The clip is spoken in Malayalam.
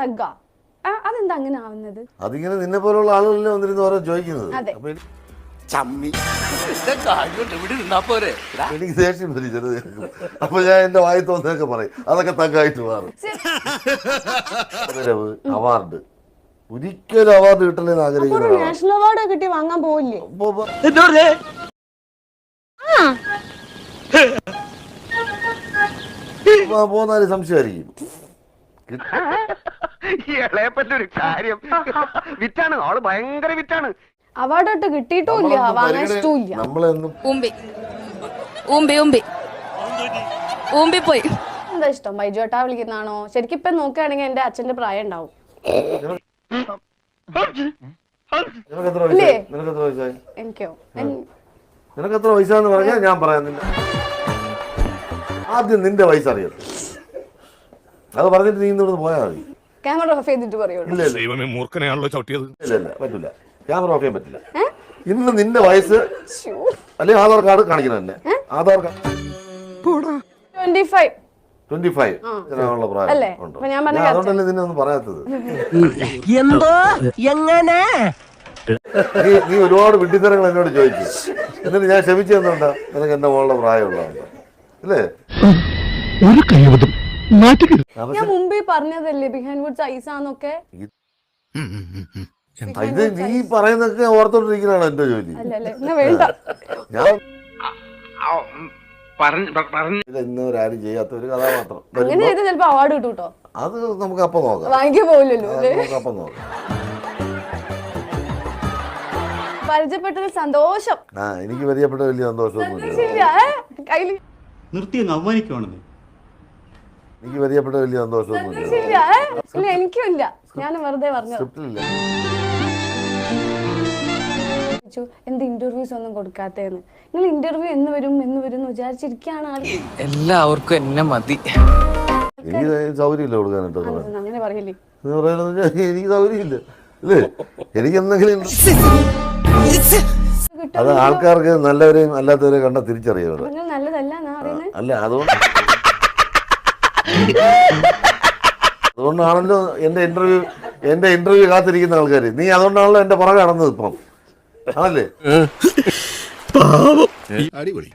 തഗ്ഗ. അതെന്താ അങ്ങനെ ആവുന്നത്? അതിങ്ങനെ നിന്നെ പോലുള്ള ആളുകളിലെ വന്നിരുന്ന് ഓരോ ചോദിക്കുന്നത്. അപ്പൊ എനിക്ക് ദേഷ്യം വരും ചെറുത് അപ്പൊ ഞാൻ എന്റെ വായി തോന്നൊക്കെ പറയും. അതൊക്കെ തങ്കായിട്ട് മാറും. അവാർഡ്. ഒരിക്കലും അവാർഡ് കിട്ടലെന്ന് ആഗ്രഹിക്കുന്നു നാഷണൽ അവാർഡ് കിട്ടി വാങ്ങാൻ പോവില്ലേ? പോന്നാൽ സംശയമായിരിക്കും. ഇളയപ്പറ്റൊരു കാര്യം. വിറ്റാണ്. ആൾ ഭയങ്കര വിറ്റാണ്. അവാർഡ് ഒട്ട് കിട്ടിയിട്ടും ഇല്ല നമ്മളൊന്നും ഊമ്പി. ഊമ്പി ഊമ്പി. ഊമ്പി പോയി. എന്താ ഇഷ്ടം? ബൈജുവേട്ടാ വിളിക്കുന്നതാണോ? ശരിക്കും ഇപ്പൊ നോക്കുകയാണെങ്കിൽ എന്റെ അച്ഛന്റെ പ്രായം ഉണ്ടാവും. നിനക്കെത്ര നിനക്ക് എത്ര വയസ്സായി? എനിക്കോ? നിനക്ക് എത്ര വയസ്സാന്ന് പറഞ്ഞാ ഞാൻ പറയാം നിന്നെ ആദ്യം നിന്റെ വയസ്സറിയത് അത് പറഞ്ഞിട്ട് നീ ഇന്നിവിടെ പോയാൽ മതി. ക്യാമറ ഓഫ് ചെയ്തിട്ട് പറയുള്ളൂ. ദൈവമേ മൂർഖനെയാണല്ലോ ചവിട്ടിയത്. ഇല്ല ഇല്ല പറ്റില്ല ക്യാമറ ഓഫ് ചെയ്യാൻ പറ്റില്ല. ഇന്ന് നിന്റെ വയസ്സ് അല്ലെ ആധാർ കാർഡ് കാണിക്കണം തന്നെ? ആധാർ കാർഡ് 25 ട്വന്റി ഫൈവ് പ്രായം? ഉണ്ട്. അതുകൊണ്ടല്ലേ നിന്നെ ഒന്നും പറയാത്തത്. എന്തോ? എങ്ങനെ? നീ നീ ഒരുപാട് വിഡ്ഢിത്തരങ്ങൾ എന്നോട് ചോദിച്ചു. എന്നിട്ട് ഞാൻ ക്ഷമിച്ചു തന്നോണ്ടാ നിനക്ക് എന്റെ മോളുടെ പ്രായമുള്ള അല്ലേ? ഒരു കഴിവതും ഞാൻ മുമ്പേ പറഞ്ഞതല്ലേ ബിഹൈൻഡ് വുഡ്സ് ഐസാന്നൊക്കെ? ഇത് നീ പറയുന്നൊക്കെ ഓർത്തോണ്ടിരിക്കുന്നതാണ് എന്റെ ജോലി. ഞാൻ പറഞ്ഞു പറഞ്ഞു. ഇല്ല, ഇന്ന് ചെയ്യാത്ത ഒരു കഥാപാത്രം അവാർഡ് കിട്ടൂട്ടോ? അത് നമുക്ക് അപ്പം നോക്കാം. വാങ്ങിക്കാൻ പോവില്ലല്ലോ നമുക്ക് അപ്പം നോക്കാം. പരിചയപ്പെട്ടതിൽ സന്തോഷം. ആ എനിക്ക് പരിചയപ്പെട്ട വലിയ സന്തോഷമൊന്നുമില്ല. ഇല്ല, ഏ? കയ്യിൽ നിർത്തി അങ്ങ് അവമാനിക്കുവാണെന്നേ എനിക്ക് പരിചയപ്പെട്ട വലിയ സന്തോഷമൊന്നുമില്ല ഇല്ല? എനിക്കും ഇല്ല ഞാൻ വെറുതെ പറഞ്ഞു. സ്ക്രിപ്റ്റിലില്ല. എന്ത് ഇന്റർവ്യൂസ് ഒന്നും കൊടുക്കാത്തേന്ന്? നിങ്ങൾ ഇന്റർവ്യൂ എന്ന് വരും എന്ന് വരും എന്ന് വിചാരിച്ചിരിക്കുകയാണ് ആൾ എല്ലാവർക്കും എന്നെ മതി. എനിക്ക് സൗകര്യമില്ല കൊടുക്കാനായിട്ട് അങ്ങനെ പറയില്ലേ. എനിക്ക് സൗകര്യമില്ല. അല്ലേ എനിക്ക് എന്തെങ്കിലും അത് ആൾക്കാർക്ക് നല്ലവരെയും അല്ലാത്തവരെയും കണ്ട തിരിച്ചറിയാം നിങ്ങൾ നല്ലതല്ല പറയുന്നത് അല്ല അതുകൊണ്ട് അതുകൊണ്ടാണല്ലോ എന്റെ ഇന്റർവ്യൂ എന്റെ ഇന്റർവ്യൂ കാത്തിരിക്കുന്ന ആൾക്കാർ നീ അതുകൊണ്ടാണല്ലോ എന്റെ പുറകെ നടന്നത് ഇപ്പം. ആണല്ലേ? അടിപൊളി.